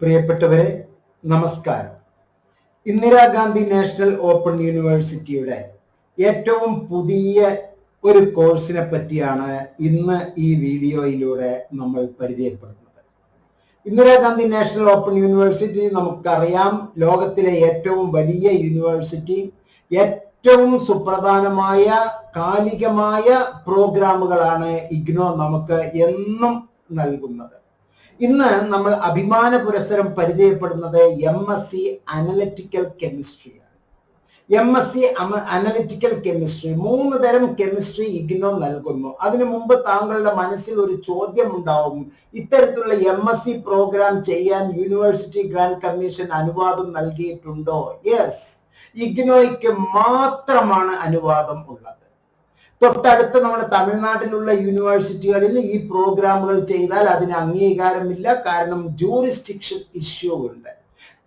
പ്രിയപ്പെട്ടവരെ നമസ്കാരം. Indira Gandhi national open യൂണിവേഴ്സിറ്റിയുടെ ഏറ്റവും പുതിയ ഒരു കോഴ്സിനെ പറ്റിയാണ് ഇന്ന് ഈ വീഡിയോയിലൂടെ നമ്മൾ പരിചയപ്പെടുന്നത്. ഇന്ദിരാഗാന്ധി നാഷണൽ ഓപ്പൺ യൂണിവേഴ്സിറ്റി നമുക്കറിയാം ലോകത്തിലെ ഏറ്റവും വലിയ യൂണിവേഴ്സിറ്റി ഏറ്റവും സുപ്രധാനമായ കാലികമായ പ്രോഗ്രാമുകളാണ് ഇഗ്നോ നമുക്ക് എന്നും നൽകുന്നത്. ഇന്ന് നമ്മൾ അഭിമാന പുരസ്സരം പരിചയപ്പെടുന്നത് M S C analytical കെമിസ്ട്രിയാണ് M S C analytical chemistry മൂന്ന് തരം കെമിസ്ട്രി ഇഗ്നോ നൽകുന്നു. അതിനു മുമ്പ് താങ്കളുടെ മനസ്സിൽ ഒരു ചോദ്യം ഉണ്ടാവും ഇത്തരത്തിലുള്ള എം എസ് സി പ്രോഗ്രാം ചെയ്യാൻ യൂണിവേഴ്സിറ്റി ഗ്രാൻഡ് കമ്മീഷൻ അനുവാദം നൽകിയിട്ടുണ്ടോ? യെസ് ഇഗ്നോയ്ക്ക് മാത്രമാണ് അനുവാദം ഉള്ളത്. തൊട്ടടുത്ത് നമ്മുടെ തമിഴ്നാട്ടിലുള്ള യൂണിവേഴ്സിറ്റികളിൽ ഈ പ്രോഗ്രാമുകൾ ചെയ്താൽ അതിന് അംഗീകാരമില്ല. കാരണം ജൂറിസ്റ്റിക്ഷൻ ഇഷ്യൂ ഉണ്ട്.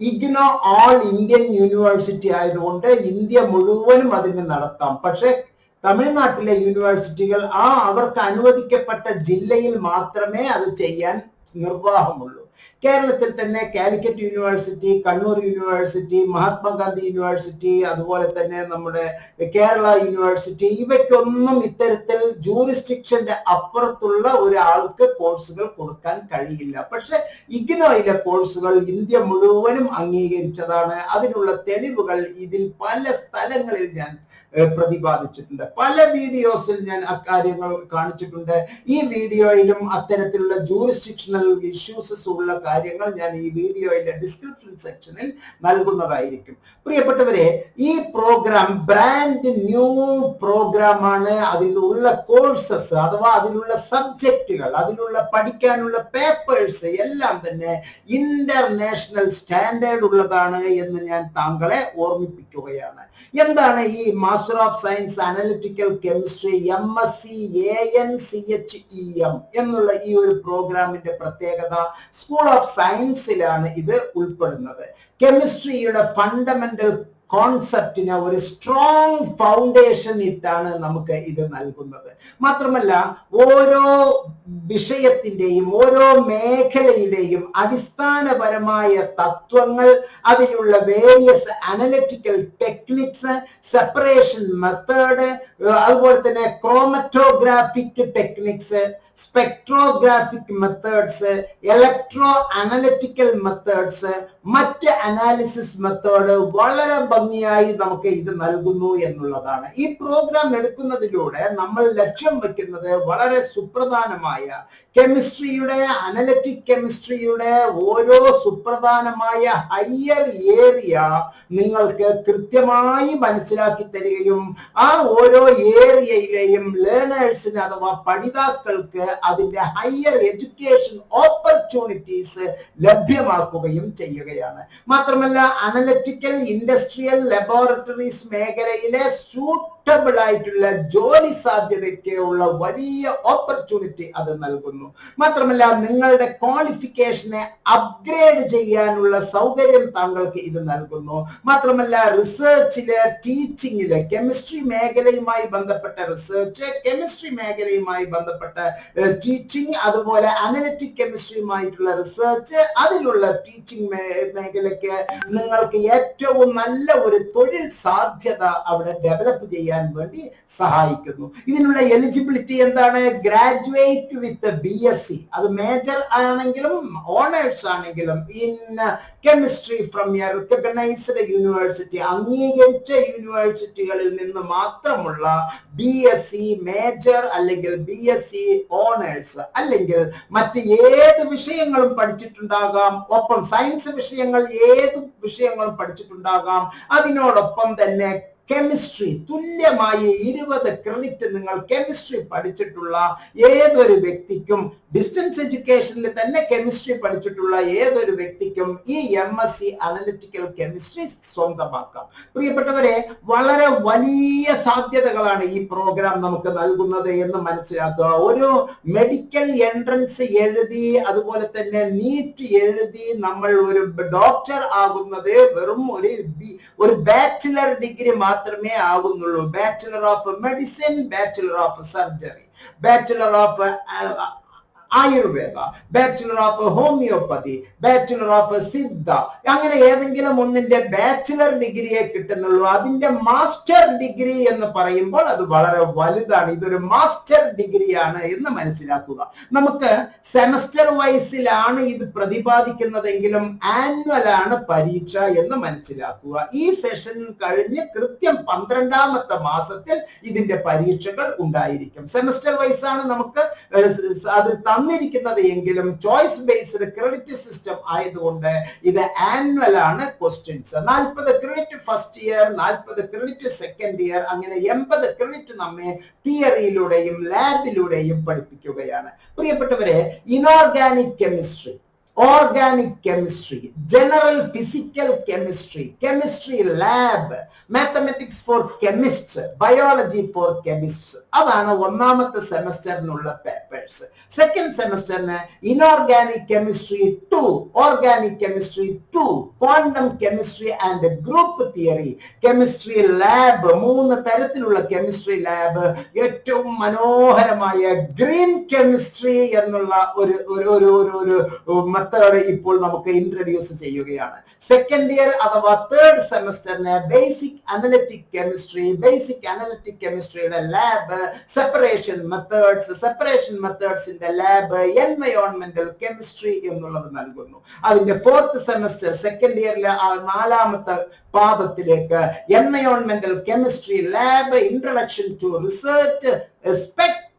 ഇഗ്നോ ഓൾ ഇന്ത്യൻ യൂണിവേഴ്സിറ്റി ആയതുകൊണ്ട് ഇന്ത്യ മുഴുവനും അതിന് നടത്താം. പക്ഷെ തമിഴ്നാട്ടിലെ യൂണിവേഴ്സിറ്റികൾ ആ അവർക്ക് അനുവദിക്കപ്പെട്ട ജില്ലയിൽ മാത്രമേ അത് ചെയ്യാൻ നിർവാഹമുള്ളൂ. കേരളത്തിൽ തന്നെ Calicut university Kannur university Mahatma Gandhi university അതുപോലെ തന്നെ നമ്മുടെ കേരള യൂണിവേഴ്സിറ്റി ഇവയ്ക്കൊന്നും ഇത്തരത്തിൽ ജൂറിസ്ഡിക്ഷന്റെ അപ്പുറത്തുള്ള ഒരാൾക്ക് കോഴ്സുകൾ കൊടുക്കാൻ കഴിയില്ല. പക്ഷെ ഇഗ്നോയിലെ കോഴ്സുകൾ ഇന്ത്യ മുഴുവനും അംഗീകരിച്ചതാണ്. അതിനുള്ള തെളിവുകൾ ഇതിൽ പല സ്ഥലങ്ങളിൽ ഞാൻ പ്രതിപാദിച്ചിട്ടുണ്ട്. പല വീഡിയോസിൽ ഞാൻ അക്കാര്യങ്ങൾ കാണിച്ചിട്ടുണ്ട്. ഈ വീഡിയോയിലും അത്തരത്തിലുള്ള ജൂറിസ്ഡിക്ഷണൽ ഇഷ്യൂസസ് ഉള്ള കാര്യങ്ങൾ ഞാൻ ഈ വീഡിയോയിലെ ഡിസ്ക്രിപ്ഷൻ സെക്ഷനിൽ നൽകുന്നതായിരിക്കും. പ്രിയപ്പെട്ടവരെ ഈ പ്രോഗ്രാം ബ്രാൻഡ് ന്യൂ പ്രോഗ്രാം ആണ്. അതിലുള്ള കോഴ്സസ് അഥവാ അതിലുള്ള സബ്ജക്റ്റുകൾ അതിലുള്ള പഠിക്കാനുള്ള പേപ്പേഴ്സ് എല്ലാം തന്നെ ഇന്റർനാഷണൽ സ്റ്റാൻഡേർഡ് ഉള്ളതാണ് എന്ന് ഞാൻ താങ്കളെ ഓർമ്മിപ്പിക്കുകയാണ്. എന്താണ് ഈ master of science analytical chemistry M S C A N C H E M എന്നുള്ള ഈ ഒരു പ്രോഗ്രാമിന്റെ പ്രത്യേകത? സ്കൂൾ ഓഫ് സയൻസിലാണ് ഇത് ഉൾപ്പെടുന്നത്. കെമിസ്ട്രിയുടെ ഫണ്ടമെന്റൽ കോൺസെപ്റ്റിന് ഒരു സ്ട്രോങ് ഫൗണ്ടേഷൻ ഇട്ടാണ് നമുക്ക് ഇത് നൽകുന്നത്. മാത്രമല്ല ഓരോ വിഷയത്തിന്റെയും ഓരോ മേഖലയുടെയും അടിസ്ഥാനപരമായ തത്വങ്ങൾ അതിലുള്ള various analytical techniques separation method അതുപോലെ തന്നെ chromatographic techniques spectrographic methods electro analytical methods മറ്റ് അനാലിസിസ് മെത്തേഡ് വളരെ ഭംഗിയായി നമുക്ക് ഇത് നൽകുന്നു എന്നുള്ളതാണ്. ഈ പ്രോഗ്രാം എടുക്കുന്നതിലൂടെ നമ്മൾ ലക്ഷ്യം വെക്കുന്നത് വളരെ സുപ്രധാനമായ കെമിസ്ട്രിയുടെ അനലറ്റിക് കെമിസ്ട്രിയുടെ ഓരോ സുപ്രധാനമായ ഹയ്യർ ഏരിയ നിങ്ങൾക്ക് കൃത്യമായി മനസ്സിലാക്കി തരികയും ആ ഓരോ ഏരിയയിലെയും ലേണേഴ്സിന് അഥവാ പഠിതാക്കൾക്ക് അതിന്റെ ഹയർ എഡ്യൂക്കേഷൻ ഓപ്പർച്യൂണിറ്റീസ് ലഭ്യമാക്കുകയും ചെയ്യുകയാണ്. മാത്രമല്ല അനലറ്റിക്കൽ ഇൻഡസ്ട്രിയൽ ലബോറട്ടറീസ് മേഖലയിലെ സൂട്ടബിൾ ആയിട്ടുള്ള ജോലി സാധ്യതയ്ക്ക് ഉള്ള വലിയ ഓപ്പർച്യൂണിറ്റി അത് നൽകുന്നു. മാത്രമല്ല നിങ്ങളുടെ ക്വാളിഫിക്കേഷനെ അപ്ഗ്രേഡ് ചെയ്യാനുള്ള സൗകര്യം താങ്കൾക്ക് ഇത് നൽകുന്നു. മാത്രമല്ല റിസർച്ചിൽ ടീച്ചിങ്ങിൽ കെമിസ്ട്രി മേഖലയുമായി ബന്ധപ്പെട്ട റിസർച്ച് കെമിസ്ട്രി മേഖലയുമായി ബന്ധപ്പെട്ട ടീച്ചിങ് അതുപോലെ അനലറ്റിക് കെമിസ്ട്രിയുമായിട്ടുള്ള റിസർച്ച് അതിലുള്ള ടീച്ചിങ് മേഖലയ്ക്ക് നിങ്ങൾക്ക് ഏറ്റവും നല്ല ഒരു തൊഴിൽ സാധ്യത അവിടെ ഡെവലപ്പ് ചെയ്യാൻ വേണ്ടി സഹായിക്കുന്നു. ഇതിനുള്ള എലിജിബിലിറ്റി എന്താണ്? Graduate with B S C അത് മേജർ ആണെങ്കിലും ഓണേഴ്സ് ആണെങ്കിലും in chemistry from a recognised university അംഗീകരിച്ച യൂണിവേഴ്സിറ്റികളിൽ നിന്ന് മാത്രമുള്ള ബി എസ് സി മേജർ അല്ലെങ്കിൽ ബി എസ് സി ഓണേഴ്സ് അല്ലെങ്കിൽ മറ്റ് ഏത് വിഷയങ്ങളും പഠിച്ചിട്ടുണ്ടാകാം. ഒപ്പം സയൻസ് വിഷയങ്ങൾ ഏത് വിഷയങ്ങളും പഠിച്ചിട്ടുണ്ടാകാം. അതിനോടൊപ്പം തന്നെ കെമിസ്ട്രി തുല്യമായി ഇരുപത് ക്രെഡിറ്റ് നിങ്ങൾ കെമിസ്ട്രി പഠിച്ചിട്ടുള്ള ഏതൊരു വ്യക്തിക്കും ഡിസ്റ്റൻസ് എഡ്യൂക്കേഷനിൽ തന്നെ കെമിസ്ട്രി പഠിച്ചിട്ടുള്ള ഏതൊരു വ്യക്തിക്കും ഈ M S C analytical chemistry സ്വന്തമാക്കാം. പ്രിയപ്പെട്ടവരെ വളരെ വലിയ സാധ്യതകളാണ് ഈ പ്രോഗ്രാം നമുക്ക് നൽകുന്നത് എന്ന് മനസ്സിലാക്കുക. ഒരു മെഡിക്കൽ എൻട്രൻസ് എഴുതി അതുപോലെ തന്നെ നീറ്റ് എഴുതി നമ്മൾ ഒരു ഡോക്ടർ ആകുന്നത് വെറും ഒരു ഒരു ബാച്ചിലർ ഡിഗ്രി മാത്രമേ ആകുന്നുള്ളൂ bachelor of medicine bachelor of surgery bachelor of Ayurveda bachelor of homoeopathy bachelor of Siddha അങ്ങനെ ഏതെങ്കിലും ഒന്നിന്റെ ബാച്ചുലർ ഡിഗ്രിയെ കിട്ടുന്നുള്ളൂ. അതിന്റെ മാസ്റ്റർ ഡിഗ്രി എന്ന് പറയുമ്പോൾ അത് വളരെ വലുതാണ്. ഇതൊരു മാസ്റ്റർ ഡിഗ്രിയാണ് എന്ന് മനസ്സിലാക്കുക. നമുക്ക് സെമസ്റ്റർ വൈസിലാണ് ഇത് പ്രതിപാദിക്കുന്നതെങ്കിലും ആനുവൽ ആണ് പരീക്ഷ എന്ന് മനസ്സിലാക്കുക. ഈ സെഷൻ കഴിഞ്ഞ് കൃത്യം പന്ത്രണ്ടാമത്തെ മാസത്തിൽ ഇതിന്റെ പരീക്ഷകൾ ഉണ്ടായിരിക്കും. സെമസ്റ്റർ വൈസ് ആണ് നമുക്ക് അത് തന്നിരിക്കുന്നത് എങ്കിലും ചോയ്സ് ബേസ്ഡ് ക്രെഡിറ്റ് സിസ്റ്റം ആയതുകൊണ്ട് ഇത് ആനുവൽ ആണ് ക്വസ്റ്റ്യൻസ് നാൽപ്പത് ക്രെഡിറ്റ് ഫസ്റ്റ് ഇയർ നാൽപ്പത് ക്രെഡിറ്റ് സെക്കൻഡ് ഇയർ അങ്ങനെ എൺപത് ക്രെഡിറ്റ് നമ്മെ തിയറിയിലൂടെയും ലാബിലൂടെയും പഠിപ്പിക്കുകയാണ്. പ്രിയപ്പെട്ടവരെ inorganic chemistry organic chemistry general physical chemistry chemistry lab mathematics for chemist biology for chemist അതാണ് ഒന്നാമത്തെ സെമസ്റ്ററിനുള്ള papers second സെമസ്റ്ററിന് inorganic chemistry two organic chemistry two quantum chemistry and group theory chemistry lab മൂന്ന് തരത്തിലുള്ള കെമിസ്ട്രി ലാബ് ഏറ്റവും മനോഹരമായ green chemistry എന്നുള്ള ഒരു ഒരു ഒരു ഒരു മെത്തേഡ് ഇപ്പോൾ നമുക്ക് ഇൻട്രൊഡ്യൂസ് ചെയ്യുകയാണ്. സെക്കൻഡ് ഇയർ അഥവാ third സെമസ്റ്ററിന് basic analytic chemistry basic analytic കെമിസ്ട്രിയുടെ lab separation methods separation മെത്തേഡ്സിന്റെ ലാബ് എൻവയോൺമെന്റൽ കെമിസ്ട്രി എന്നുള്ളത് നൽകുന്നു. അതിന്റെ ഫോർത്ത് സെമസ്റ്റർ സെക്കൻഡ് ഇയറിലെ നാലാമത്തെ പാദത്തിലേക്ക് എൻവയോൺമെന്റൽ chemistry lab introduction to research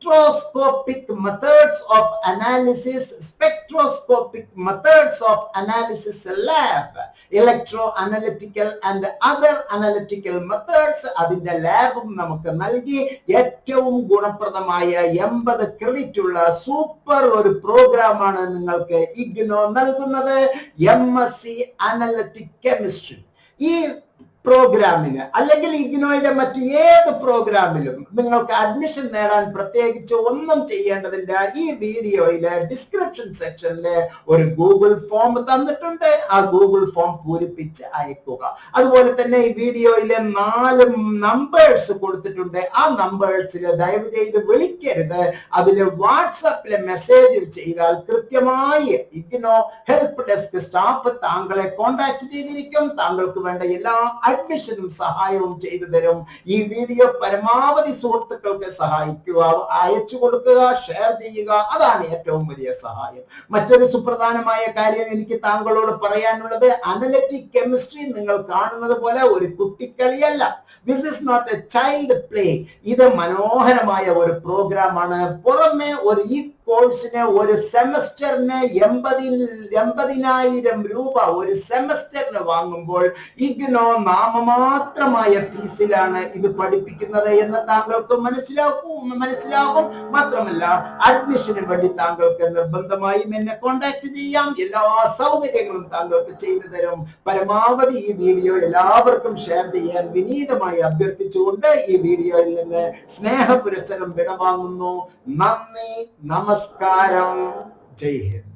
spectroscopic methods of analysis spectroscopic methods of analysis lab electro analytical and other analytical methods അതിന്റെ ലാബും നമുക്ക് നൽകി ഏറ്റവും ഗുണപ്രദമായ എൺപത് ക്രെഡിറ്റ് ഉള്ള സൂപ്പർ ഒരു പ്രോഗ്രാമാണ് നിങ്ങൾക്ക് ഇഗ്നോ നൽകുന്നത് M S C analytic chemistry ഈ പ്രോഗ്രാമിന് അല്ലെങ്കിൽ ഇഗ്നോയുടെ മറ്റു ഏത് പ്രോഗ്രാമിലും നിങ്ങൾക്ക് അഡ്മിഷൻ നേടാൻ പ്രത്യേകിച്ച് ഒന്നും ചെയ്യേണ്ടതില്ല. ഈ വീഡിയോയിലെ ഡിസ്ക്രിപ്ഷൻ സെക്ഷനിലെ ഒരു ഗൂഗിൾ ഫോം തന്നിട്ടുണ്ട്. ആ ഗൂഗിൾ ഫോം പൂരിപ്പിച്ച് അയക്കുക. അതുപോലെ തന്നെ ഈ വീഡിയോയിലെ നാല് നമ്പേഴ്സ് കൊടുത്തിട്ടുണ്ട്. ആ നമ്പേഴ്സിൽ ദയവ് ചെയ്ത് വിളിക്കരുത്. അതിൽ വാട്സാപ്പിലെ മെസ്സേജ് ചെയ്താൽ കൃത്യമായി ഇഗ്നോ ഹെൽപ്പ് ഡെസ്ക് സ്റ്റാഫ് താങ്കളെ കോണ്ടാക്ട് ചെയ്തിരിക്കും. താങ്കൾക്ക് വേണ്ട എല്ലാ അഡ്മിഷനും സഹായവും ചെയ്തു തരും. ഈ വീഡിയോ പരമാവധി സുഹൃത്തുക്കൾക്ക് സഹായിക്കുക അയച്ചു കൊടുക്കുക ഷെയർ ചെയ്യുക. അതാണ് ഏറ്റവും വലിയ സഹായം. മറ്റൊരു സുപ്രധാനമായ കാര്യം എനിക്ക് താങ്കളോട് പറയാനുള്ളത് അനലറ്റിക് കെമിസ്ട്രി നിങ്ങൾ കാണുന്നത് പോലെ ഒരു കുട്ടിക്കളിയല്ല. This is not a child play ഇത് മനോഹരമായ ഒരു പ്രോഗ്രാമാണ് പുറമെ ഒരു ഈ കോഴ്സിന് ഒരു സെമസ്റ്ററിന് എൺപതി എൺപതിനായിരം രൂപ ഒരു സെമസ്റ്ററിന് വാങ്ങുമ്പോൾ ഇഗ്നോ നാമമാത്രമായ ഫീസിലാണ് ഇത് പഠിപ്പിക്കുന്നത് എന്ന് താങ്കൾക്ക് മനസ്സിലാക്കും മനസ്സിലാകും. മാത്രമല്ല അഡ്മിഷന് വേണ്ടി താങ്കൾക്ക് നിർബന്ധമായും എന്നെ കോണ്ടാക്ട് ചെയ്യാം. എല്ലാ സൗകര്യങ്ങളും താങ്കൾക്ക് ചെയ്തു തരും. പരമാവധി ഈ വീഡിയോ എല്ലാവർക്കും ഷെയർ ചെയ്യാൻ വിനീതമായി അഭ്യർത്ഥിച്ചുകൊണ്ട് ഈ വീഡിയോയിൽ നിന്ന് സ്നേഹ പുരസ്സരം വിടവാങ്ങുന്നു. നന്ദി നമസ്കാരം. ജയ് ഹിന്ദ്.